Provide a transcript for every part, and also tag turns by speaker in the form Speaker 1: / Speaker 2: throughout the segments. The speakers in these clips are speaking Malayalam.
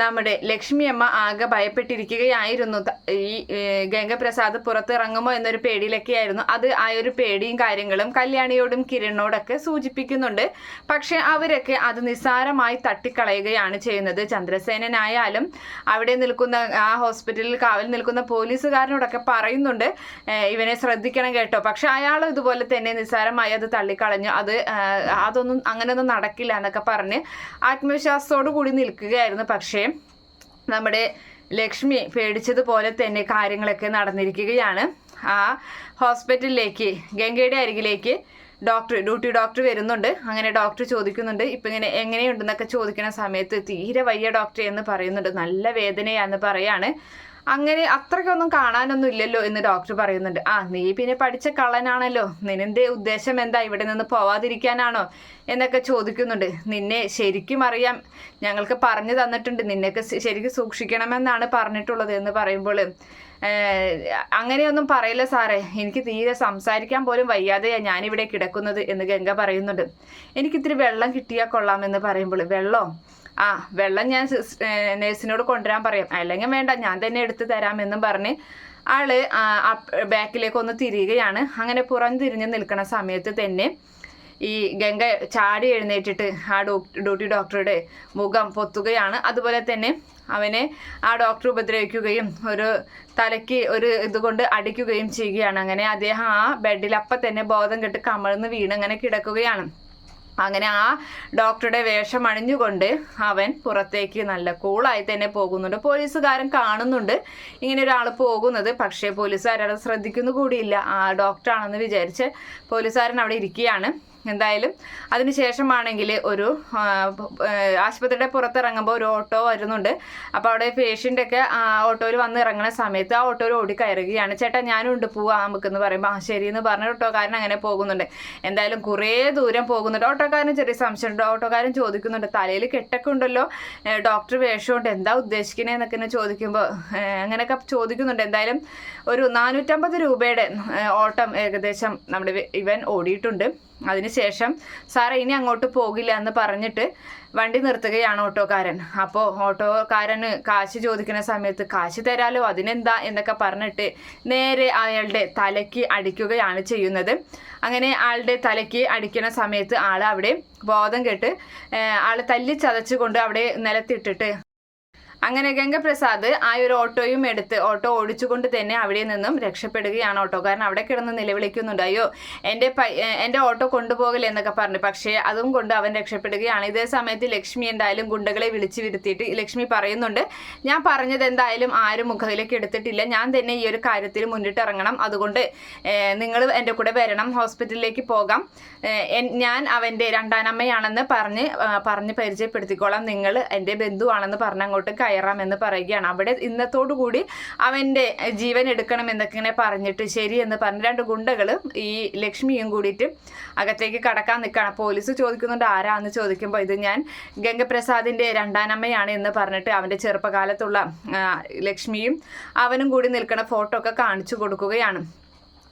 Speaker 1: നമ്മുടെ ലക്ഷ്മിയമ്മ ആകെ ഭയപ്പെട്ടിരിക്കുകയായിരുന്നു. ഈ ഗംഗപ്രസാദ് പുറത്തിറങ്ങുമോ എന്നൊരു പേടിയിലൊക്കെയായിരുന്നു. അത് ആ ഒരു പേടിയും കാര്യങ്ങളും കല്യാണിയോടും കിരണിനോടൊക്കെ സൂചിപ്പിക്കുന്നുണ്ട്. പക്ഷെ അവരൊക്കെ അത് നിസ്സാരമായി തട്ടിക്കളയുകയാണ് ചെയ്യുന്നത്. ചന്ദ്രസേനനായാലും അവിടെ നിൽക്കുന്ന ആ ഹോസ്പിറ്റലിൽ കാവൽ നിൽക്കുന്ന പോലീസുകാരനോടൊക്കെ പറയുന്നുണ്ട്. ഇവനെ ശ്രദ്ധിക്കണം കേട്ടോ. പക്ഷെ അയാൾ ഇതുപോലെ തന്നെ നിസ്സാരമായി അത് തള്ളിക്കളഞ്ഞു. അത് അതൊന്നും അങ്ങനെയൊന്നും നടക്കില്ല എന്നൊക്കെ പറഞ്ഞ് ആത്മവിശ്വാസത്തോടു കൂടി നിൽക്കുകയായിരുന്നു. പക്ഷേ നമ്മുടെ ലക്ഷ്മി പേടിച്ചതുപോലെ തന്നെ കാര്യങ്ങളൊക്കെ നടന്നിരിക്കുകയാണ്. ആ ഹോസ്പിറ്റലിലേക്ക് ഗംഗയുടെ അരികിലേക്ക് ഡോക്ടർ ഡ്യൂട്ടി ഡോക്ടർ വരുന്നുണ്ട്. അങ്ങനെ ഡോക്ടർ ചോദിക്കുന്നുണ്ട് ഇപ്പം ഇങ്ങനെ എങ്ങനെയുണ്ടെന്നൊക്കെ ചോദിക്കുന്ന സമയത്ത് തീരെ വയ്യ ഡോക്ടർ എന്ന് പറയുന്നുണ്ട്. നല്ല വേദനയാന്ന് പറയാണ്. അങ്ങനെ അത്രയ്ക്കൊന്നും കാണാനൊന്നും ഇല്ലല്ലോ എന്ന് ഡോക്ടർ പറയുന്നുണ്ട്. ആ നീ പിന്നെ പഠിച്ച കള്ളനാണല്ലോ. നിന്റെ ഉദ്ദേശം എന്താ? ഇവിടെ നിന്ന് പോവാതിരിക്കാനാണോ? എന്നൊക്കെ ചോദിക്കുന്നുണ്ട്. നിന്നെ ശരിക്കും അറിയാം. ഞങ്ങൾക്ക് പറഞ്ഞു തന്നിട്ടുണ്ട്. നിന്നെയൊക്കെ ശരിക്കും സൂക്ഷിക്കണമെന്നാണ് പറഞ്ഞിട്ടുള്ളത് എന്ന് പറയുമ്പോൾ അങ്ങനെയൊന്നും പറയില്ല സാറേ. എനിക്ക് തീരെ സംസാരിക്കാൻ പോലും വയ്യാതെയാണ് ഞാനിവിടെ കിടക്കുന്നത് എന്ന് ഗംഗ പറയുന്നുണ്ട്. എനിക്കിത്തിരി വെള്ളം കിട്ടിയാൽ കൊള്ളാമെന്ന് പറയുമ്പോൾ വെള്ളം? ആ വെള്ളം ഞാൻ നേഴ്സിനോട് കൊണ്ടുവരാൻ പറയാം. അല്ലെങ്കിൽ വേണ്ട ഞാൻ തന്നെ എടുത്ത് തരാമെന്നും പറഞ്ഞ് ആൾ ബാക്കിലേക്ക് ഒന്ന് തിരിയുകയാണ്. അങ്ങനെ പുറം തിരിഞ്ഞ് നിൽക്കുന്ന സമയത്ത് തന്നെ ഈ ഗംഗ ചാടി എഴുന്നേറ്റിട്ട് ആ ഡ്യൂട്ടി ഡോക്ടറുടെ മുഖം പൊത്തുകയാണ്. അതുപോലെ തന്നെ അവനെ ആ ഡോക്ടർ ഉപദ്രവിക്കുകയും ഒരു തലയ്ക്ക് ഒരു ഇതുകൊണ്ട് അടിക്കുകയും ചെയ്യുകയാണ്. അങ്ങനെ അദ്ദേഹം ആ ബെഡിൽ അപ്പം തന്നെ ബോധം കെട്ട് കമഴ്ന്ന് വീണ് അങ്ങനെ കിടക്കുകയാണ്. അങ്ങനെ ആ ഡോക്ടറുടെ വേഷം അണിഞ്ഞുകൊണ്ട് അവൻ പുറത്തേക്ക് നല്ല കൂളായി തന്നെ പോകുന്നുണ്ട്. പോലീസുകാരൻ കാണുന്നുണ്ട് ഇങ്ങനെ ഒരാൾ പോകുന്നത്. പക്ഷേ പോലീസുകാരത് ശ്രദ്ധിക്കുന്നു കൂടിയില്ല. ആ ഡോക്ടറാണെന്ന് വിചാരിച്ച് പോലീസുകാരൻ അവിടെ ഇരിക്കുകയാണ്. എന്തായാലും അതിനുശേഷമാണെങ്കിൽ ഒരു ആശുപത്രിയുടെ പുറത്തിറങ്ങുമ്പോൾ ഒരു ഓട്ടോ വരുന്നുണ്ട്. അപ്പോൾ അവിടെ പേഷ്യന്റൊക്കെ ഓട്ടോയിൽ വന്ന് ഇറങ്ങുന്ന സമയത്ത് ആ ഓട്ടോയിൽ ഓടി കയറുകയാണ്. ചേട്ടാ ഞാനും ഉണ്ട് നമുക്ക് നമുക്കെന്ന് പറയുമ്പോൾ ആ ശരി എന്ന് പറഞ്ഞ ഓട്ടോക്കാരൻ അങ്ങനെ പോകുന്നുണ്ട്. എന്തായാലും കുറേ ദൂരം പോകുന്നുണ്ട്. ഓട്ടോക്കാരൻ ചെറിയ സംശയമുണ്ട്. ഓട്ടോക്കാരൻ ചോദിക്കുന്നുണ്ട് തലയിൽ കെട്ടൊക്കെ ഉണ്ടല്ലോ? ഡോക്ടർ വേഷമുണ്ട്. എന്താ ഉദ്ദേശിക്കണേ എന്നൊക്കെ ഇങ്ങനെ ചോദിക്കുമ്പോൾ അങ്ങനെയൊക്കെ ചോദിക്കുന്നുണ്ട്. എന്തായാലും ഒരു നാനൂറ്റമ്പത് രൂപയുടെ ഓട്ടം ഏകദേശം നമ്മുടെ ഇവൻ ഓടിയിട്ടുണ്ട്. അതിനുശേഷം സാറേ ഇനി അങ്ങോട്ട് പോകില്ല എന്ന് പറഞ്ഞിട്ട് വണ്ടി നിർത്തുകയാണ് ഓട്ടോക്കാരൻ. അപ്പോൾ ഓട്ടോക്കാരന് കാശ് ചോദിക്കുന്ന സമയത്ത് കാശ് തരാലോ അതിനെന്താ? എന്നൊക്കെ പറഞ്ഞിട്ട് നേരെ അയാളുടെ തലയ്ക്ക് അടിക്കുകയാണ് ചെയ്യുന്നത്. അങ്ങനെ ആളുടെ തലയ്ക്ക് അടിക്കുന്ന സമയത്ത് ആൾ അവിടെ ബോധം കെട്ട് ആൾ തല്ലി ചതച്ചുകൊണ്ട് അവിടെ നിലത്തിട്ടിട്ട് അങ്ങനെ ഗംഗപ്രസാദ് ആ ഒരു ഓട്ടോയും എടുത്ത് ഓട്ടോ ഓടിച്ചുകൊണ്ട് തന്നെ അവിടെ നിന്നും രക്ഷപ്പെടുകയാണ് ഓട്ടോ. കാരണം അവിടെ കിടന്ന് നിലവിളിക്കുന്നുണ്ട്. അയ്യോ എന്റെ എന്റെ ഓട്ടോ കൊണ്ടുപോകൽ എന്നൊക്കെ പറഞ്ഞു. പക്ഷേ അതും കൊണ്ട് അവൻ രക്ഷപ്പെടുകയാണ്. ഇതേ സമയത്ത് ലക്ഷ്മി എന്തായാലും ഗുണ്ടകളെ വിളിച്ചു വരുത്തിയിട്ട് ലക്ഷ്മി പറയുന്നുണ്ട് ഞാൻ പറഞ്ഞത് എന്തായാലും ആരും മുഖവിലേക്ക് എടുത്തിട്ടില്ല. ഞാൻ തന്നെ ഈ ഒരു കാര്യത്തിൽ മുന്നിട്ട് ഇറങ്ങണം. അതുകൊണ്ട് നിങ്ങൾ എന്റെ കൂടെ വരണം. ഹോസ്പിറ്റലിലേക്ക് പോകാം. ഞാൻ അവന്റെ രണ്ടാനമ്മയാണെന്ന് പറഞ്ഞ് പറഞ്ഞ് പരിചയപ്പെടുത്തിക്കോളാം. നിങ്ങൾ എന്റെ ബന്ധുവാണെന്ന് പറഞ്ഞ് അങ്ങോട്ട് കയറാം എന്ന് പറയുകയാണ്. അവിടെ ഇന്നത്തോടു കൂടി അവന്റെ ജീവൻ എടുക്കണം എന്നൊക്കെ ഇങ്ങനെ പറഞ്ഞിട്ട് ശരി എന്ന് പറഞ്ഞ് രണ്ട് ഗുണ്ടകളും ഈ ലക്ഷ്മിയും കൂടിയിട്ട് അകത്തേക്ക് കടക്കാൻ നിൽക്കുകയാണ് പോലീസ് ചോദിക്കുന്നുണ്ട് ആരാന്ന്? ചോദിക്കുമ്പോൾ ഇത് ഞാൻ ഗംഗപ്രസാദിന്റെ രണ്ടാനമ്മയാണ് എന്ന് പറഞ്ഞിട്ട് അവന്റെ ചെറുപ്പകാലത്തുള്ള ലക്ഷ്മിയും അവനും കൂടി നിൽക്കുന്ന ഫോട്ടോ ഒക്കെ കാണിച്ചു കൊടുക്കുകയാണ്.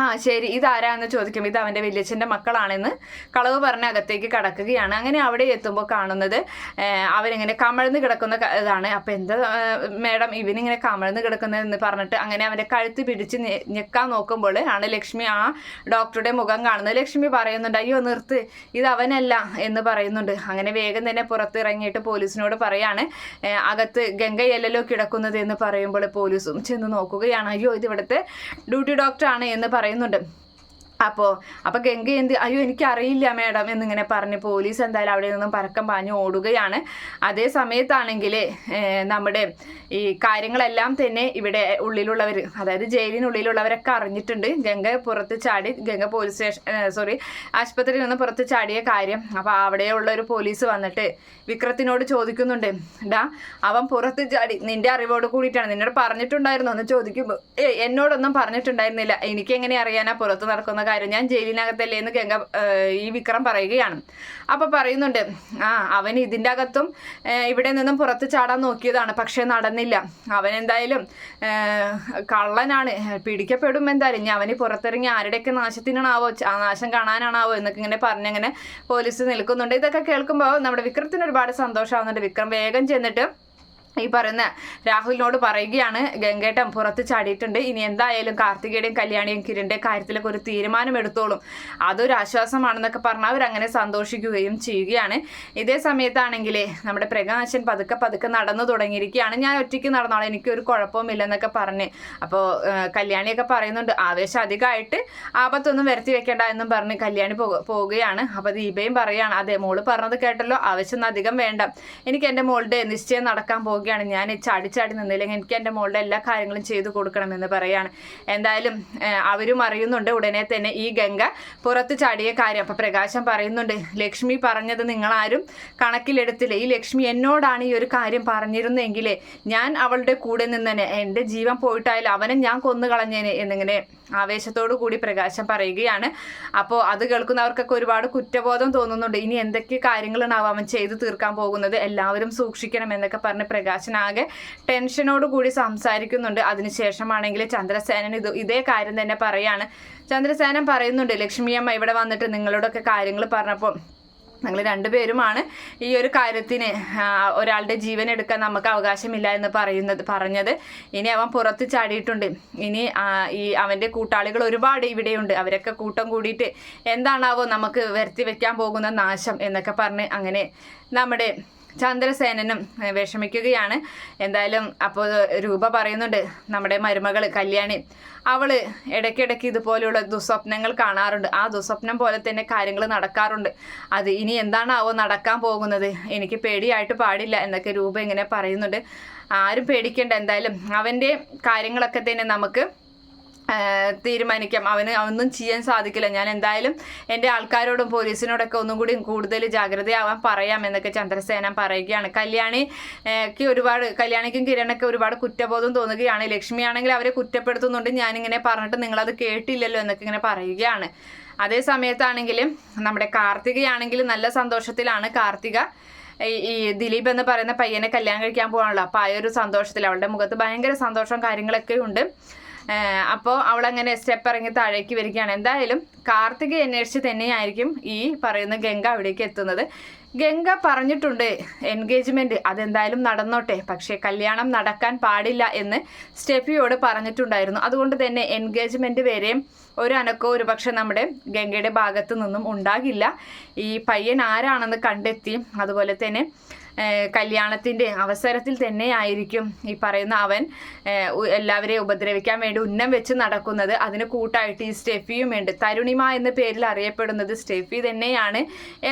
Speaker 1: ആ ശരി. ഇതാരാന്ന് ചോദിക്കും. ഇത് അവന്റെ വലിയച്ഛന്റെ മക്കളാണെന്ന് കളവ് പറഞ്ഞ് അകത്തേക്ക് കടക്കുകയാണ്. അങ്ങനെ അവിടെ എത്തുമ്പോൾ കാണുന്നത് അവരിങ്ങനെ കമഴ്ന്ന് കിടക്കുന്ന ഇതാണ്. അപ്പം എന്താ മേഡം ഇവനിങ്ങനെ കമഴ്ന്ന് കിടക്കുന്നതെന്ന് പറഞ്ഞിട്ട് അങ്ങനെ അവന്റെ കഴുത്ത് പിടിച്ച് ഞെക്കാൻ നോക്കുമ്പോൾ ആണ് ലക്ഷ്മി ആ ഡോക്ടറുടെ മുഖം കാണുന്നത്. ലക്ഷ്മി പറയുന്നുണ്ട് അയ്യോ നിർത്ത്. ഇത് അവനല്ല എന്ന് പറയുന്നുണ്ട്. അങ്ങനെ വേഗം തന്നെ പുറത്തിറങ്ങിയിട്ട് പോലീസിനോട് പറയാണ് അകത്ത് ഗംഗയല്ലല്ലോ കിടക്കുന്നത് എന്ന് പറയുമ്പോൾ പോലീസും ചെന്ന് നോക്കുകയാണ്. അയ്യോ ഇത് ഇവിടുത്തെ ഡ്യൂട്ടി ഡോക്ടറാണ് എന്ന് പറയുന്നുണ്ട്. അപ്പോൾ അപ്പോൾ ഗംഗ എന്ത് അയ്യോ എനിക്ക് അറിയില്ല മാഡം എന്നിങ്ങനെ പറഞ്ഞ് പോലീസ് എന്തായാലും അവിടെ നിന്നും പരക്കം പാഞ്ഞു ഓടുകയാണ്. അതേ സമയത്താണെങ്കിൽ നമ്മുടെ ഈ കാര്യങ്ങളെല്ലാം തന്നെ ഇവിടെ ഉള്ളിലുള്ളവർ അതായത് ജയിലിനുള്ളിലുള്ളവരൊക്കെ അറിഞ്ഞിട്ടുണ്ട്. ഗംഗ പുറത്ത് ചാടി ഗംഗ പോലീസ് സ്റ്റേഷൻ സോറി ആശുപത്രിയിൽ നിന്ന് പുറത്ത് ചാടിയ കാര്യം. അപ്പോൾ അവിടെയുള്ള ഒരു പോലീസ് വന്നിട്ട് വിക്രത്തിനോട് ചോദിക്കുന്നുണ്ട് ഡാ അവൻ പുറത്ത് ചാടി നിന്റെ അറിവോട് കൂടിയിട്ടാണ്. നിന്നോട് പറഞ്ഞിട്ടുണ്ടായിരുന്നു. എന്ന് ചോദിക്കുമ്പോൾ എന്നോടൊന്നും പറഞ്ഞിട്ടുണ്ടായിരുന്നില്ല. എനിക്ക് എങ്ങനെ അറിയാനാ പുറത്ത് നടക്കുന്ന കാര്യം ഞാൻ ജയിലിനകത്തല്ലേ എന്ന് ഗംഗ ഈ വിക്രം പറയുകയാണ്. അപ്പൊ പറയുന്നുണ്ട് ആ അവൻ ഇതിന്റെ അകത്തും ഇവിടെ നിന്നും പുറത്ത് ചാടാൻ നോക്കിയതാണ് പക്ഷേ നടന്നില്ല. അവൻ എന്തായാലും കള്ളനാണ് പിടിക്കപ്പെടും എന്തായാലും. ഇനി അവന് പുറത്തിറങ്ങി ആരുടെയൊക്കെ നാശത്തിനാണാവോ നാശം കാണാനാണാവോ എന്നൊക്കെ ഇങ്ങനെ പറഞ്ഞങ്ങനെ പോലീസ് നിൽക്കുന്നുണ്ട്. ഇതൊക്കെ കേൾക്കുമ്പോൾ നമ്മുടെ വിക്രത്തിന് ഒരുപാട് സന്തോഷമാവുന്നുണ്ട് വിക്രം വേഗം ചെന്നിട്ട് ഈ പറയുന്ന രാഹുലിനോട് പറയുകയാണ് ഗംഗേട്ടൻ പുറത്ത് ചാടിയിട്ടുണ്ട്. ഇനി എന്തായാലും കാർത്തികയുടെയും കല്യാണിയും കിരണിന്റെ കാര്യത്തിലൊക്കെ ഒരു തീരുമാനം എടുത്തോളും അതൊരു ആശ്വാസമാണെന്നൊക്കെ പറഞ്ഞ് അവരങ്ങനെ സന്തോഷിക്കുകയും ചെയ്യുകയാണ്. ഇതേ സമയത്താണെങ്കിൽ നമ്മുടെ പ്രകാശൻ പതുക്കെ പതുക്കെ നടന്നു തുടങ്ങിയിരിക്കുകയാണ്. ഞാൻ ഒറ്റയ്ക്ക് നടന്നോളാം എനിക്കൊരു കുഴപ്പമില്ലെന്നൊക്കെ പറഞ്ഞ്. അപ്പോൾ കല്യാണിയൊക്കെ പറയുന്നുണ്ട് ആവേശം അധികമായിട്ട് ആപത്തൊന്നും വരുത്തി വെക്കേണ്ട എന്നും പറഞ്ഞ് കല്യാണി പോവുകയാണ്. അപ്പോൾ ദീപയും പറയുകയാണ് അതെ മോൾ പറഞ്ഞത് കേട്ടല്ലോ ആവശ്യം അധികം വേണ്ട. എനിക്ക് എന്റെ മോളുടെ നിശ്ചയം നടക്കാൻ പോവുകയാണ്. ഞാൻ ചാടി ചാടി നിന്നില്ലെങ്കിൽ എനിക്ക് എന്റെ മോളുടെ എല്ലാ കാര്യങ്ങളും ചെയ്തു കൊടുക്കണമെന്ന് പറയാണ്. എന്തായാലും അവരും അറിയുന്നുണ്ട് ഉടനെ തന്നെ ഈ ഗംഗ പുറത്ത് ചാടിയ കാര്യം. അപ്പം പ്രകാശം പറയുന്നുണ്ട് ലക്ഷ്മി പറഞ്ഞത് നിങ്ങളാരും കണക്കിലെടുത്തില്ല. ഈ ലക്ഷ്മി എന്നോടാണ് ഈ ഒരു കാര്യം പറഞ്ഞിരുന്നെങ്കിലേ ഞാൻ അവളുടെ കൂടെ നിന്നനെ. എന്റെ ജീവൻ പോയിട്ടായാലും അവനെ ഞാൻ കൊന്നു കളഞ്ഞേനെ എന്നിങ്ങനെ ആവേശത്തോടു കൂടി പ്രകാശം പറയുകയാണ്. അപ്പോൾ അത് കേൾക്കുന്നവർക്കൊക്കെ ഒരുപാട് കുറ്റബോധം തോന്നുന്നുണ്ട്. ഇനി എന്തൊക്കെ കാര്യങ്ങളാണ് അവൻ ചെയ്തു തീർക്കാൻ പോകുന്നത്? എല്ലാവരും സൂക്ഷിക്കണം എന്നൊക്കെ പറഞ്ഞ് പ്രകാശനാകെ ടെൻഷനോട് കൂടി സംസാരിക്കുന്നുണ്ട്. അതിനുശേഷമാണെങ്കിൽ ചന്ദ്രസേനൻ ഇത് ഇതേ കാര്യം തന്നെ പറയാണ്. ചന്ദ്രസേനൻ പറയുന്നുണ്ട് ലക്ഷ്മിയമ്മ ഇവിടെ വന്നിട്ട് നിങ്ങളോടൊക്കെ കാര്യങ്ങൾ പറഞ്ഞപ്പോൾ ഞങ്ങൾ രണ്ടുപേരുമാണ് ഈ ഒരു കാര്യത്തിന് ഒരാളുടെ ജീവൻ എടുക്കാൻ നമുക്ക് അവകാശമില്ല എന്ന് പറയുന്നത് പറഞ്ഞത്. ഇനി അവൻ പുറത്ത് ചാടിയിട്ടുണ്ട്. ഇനി ഈ അവന്റെ കൂട്ടാളികൾ ഒരുപാട് ഇവിടെയുണ്ട്. അവരൊക്കെ കൂട്ടം കൂടിയിട്ട് എന്താണാവോ നമുക്ക് വരുത്തി വെക്കാൻ പോകുന്ന നാശം എന്നൊക്കെ പറഞ്ഞ് അങ്ങനെ നമ്മുടെ ചന്ദ്രസേനനും വിഷമിക്കുകയാണ്. എന്തായാലും അപ്പോൾ രൂപ പറയുന്നുണ്ട് നമ്മുടെ മരുമകൾ കല്യാണി അവൾ ഇടയ്ക്കിടയ്ക്ക് ഇതുപോലെയുള്ള ദുസ്വപ്നങ്ങൾ കാണാറുണ്ട്. ആ ദുസ്വപ്നം പോലെ തന്നെ കാര്യങ്ങൾ നടക്കാറുണ്ട്. അത് ഇനി എന്താണാവോ നടക്കാൻ പോകുന്നത്? എനിക്ക് പേടിയായിട്ട് പാടില്ല എന്നൊക്കെ രൂപ ഇങ്ങനെ പറയുന്നുണ്ട്. ആരും പേടിക്കേണ്ട എന്തായാലും അവന്റെ കാര്യങ്ങളൊക്കെ തന്നെ നമുക്ക് തീരുമാനിക്കാം. അവന് ഒന്നും ചെയ്യാൻ സാധിക്കില്ല. ഞാൻ എന്തായാലും എന്റെ ആൾക്കാരോടും പോലീസിനോടൊക്കെ ഒന്നും കൂടി കൂടുതൽ ജാഗ്രതയാവാൻ പറയാം എന്നൊക്കെ ചന്ദ്രസേന പറയുകയാണ്. കല്യാണിക്ക് ഒരുപാട് കല്യാണിക്കും കിരണൊക്കെ ഒരുപാട് കുറ്റബോധം തോന്നുകയാണ്. ലക്ഷ്മിയാണെങ്കിൽ അവരെ കുറ്റപ്പെടുത്തുന്നുണ്ട്. ഞാനിങ്ങനെ പറഞ്ഞിട്ട് നിങ്ങളത് കേട്ടില്ലല്ലോ എന്നൊക്കെ ഇങ്ങനെ പറയുകയാണ്. അതേ സമയത്താണെങ്കിലും നമ്മുടെ കാർത്തികയാണെങ്കിൽ നല്ല സന്തോഷത്തിലാണ്. കാർത്തിക ഈ- ദിലീപ് എന്ന് പറയുന്ന പയ്യനെ കല്യാണം കഴിക്കാൻ പോകാനുള്ളൂ. അപ്പോൾ ആ ഒരു സന്തോഷത്തിൽ അവളുടെ മുഖത്ത് ഭയങ്കര സന്തോഷം കാര്യങ്ങളൊക്കെ ഉണ്ട്. അപ്പോൾ അങ്ങനെ സ്റ്റെപ്പ് ഇറങ്ങി താഴേക്ക് വരികയാണ്. എന്തായാലും കാർത്തിക അന്വേഷിച്ച് തന്നെയായിരിക്കും ഈ പറയുന്ന ഗംഗ അവിടേക്ക് എത്തുന്നത്. ഗംഗ പറഞ്ഞിട്ടുണ്ട് എൻഗേജ്മെന്റ് അതെന്തായാലും നടന്നോട്ടെ പക്ഷേ കല്യാണം നടക്കാൻ പാടില്ല എന്ന് സ്റ്റെഫിയോട് പറഞ്ഞിട്ടുണ്ടായിരുന്നു. അതുകൊണ്ട് തന്നെ എൻഗേജ്മെന്റ് വരെയും ഒരു അനക്കോ ഒരു പക്ഷെ നമ്മുടെ ഗംഗയുടെ ഭാഗത്തു നിന്നും ഉണ്ടാകില്ല. ഈ പയ്യൻ ആരാണെന്ന് കണ്ടെത്തി അതുപോലെ തന്നെ കല്യാണത്തിന്റെ അവസരത്തിൽ തന്നെ ആയിരിക്കും ഈ പറയുന്ന അവൻ എല്ലാവരെയും ഉപദ്രവിക്കാൻ വേണ്ടി ഉന്നം വെച്ച് നടക്കുന്നത്. അതിന് കൂട്ടായിട്ട് ഈ സ്റ്റെഫിയും ഉണ്ട്. തരുണിമ എന്ന പേരിൽ അറിയപ്പെടുന്നത് സ്റ്റെഫി തന്നെയാണ്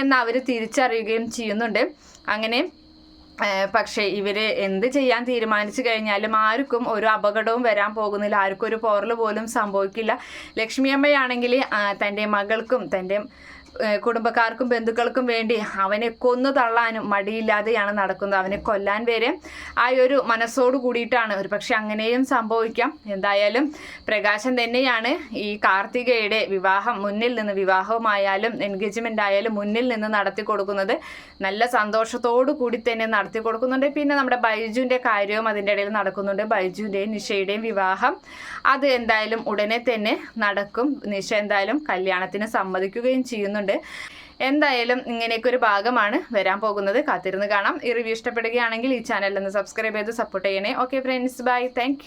Speaker 1: എന്ന് അവർ തിരിച്ചറിയുകയും ചെയ്യുന്നുണ്ട്. അങ്ങനെ പക്ഷേ ഇവർ എന്ത് ചെയ്യാൻ തീരുമാനിച്ചു കഴിഞ്ഞാലും ആർക്കും ഒരു അപകടവും വരാൻ പോകുന്നില്ല. ആർക്കും ഒരു പോറൽ പോലും സംഭവിക്കില്ല. ലക്ഷ്മിയമ്മയാണെങ്കിൽ തന്റെ മകൾക്കും തന്റെ കുടുംബക്കാർക്കും ബന്ധുക്കൾക്കും വേണ്ടി അവനെ കൊന്നു തള്ളാനും മടിയില്ലാതെയാണ് നടക്കുന്നത്. അവനെ കൊല്ലാൻ വരെ ആ ഒരു മനസ്സോട് കൂടിയിട്ടാണ്. ഒരു പക്ഷെ അങ്ങനെയും സംഭവിക്കാം. എന്തായാലും പ്രകാശം തന്നെയാണ് ഈ കാർത്തികയുടെ വിവാഹം മുന്നിൽ നിന്ന് വിവാഹവുമായാലും എൻഗേജ്മെന്റ് ആയാലും മുന്നിൽ നിന്ന് നടത്തി കൊടുക്കുന്നത്. നല്ല സന്തോഷത്തോടു കൂടി തന്നെ നടത്തി കൊടുക്കുന്നുണ്ട്. പിന്നെ നമ്മുടെ ബൈജുവിന്റെ കാര്യവും അതിന്റെ ഇടയിൽ നടക്കുന്നുണ്ട്. ബൈജുവിന്റെയും നിഷയുടെയും വിവാഹം അത് എന്തായാലും ഉടനെ തന്നെ നടക്കും. നിഷ എന്തായാലും കല്യാണത്തിന് സമ്മതിക്കുകയും ചെയ്യുന്നുണ്ട്. എന്തായാലും ഇങ്ങനെയൊക്കെ ഒരു ഭാഗമാണ് വരാൻ പോകുന്നത്. കാത്തിരുന്ന് കാണാം. ഈ റിവ്യൂ ഇഷ്ടപ്പെടുകയാണെങ്കിൽ ഈ ചാനലിൽ ഒന്ന് സബ്സ്ക്രൈബ് ചെയ്ത് സപ്പോർട്ട് ചെയ്യണേ. Okay friends bye thank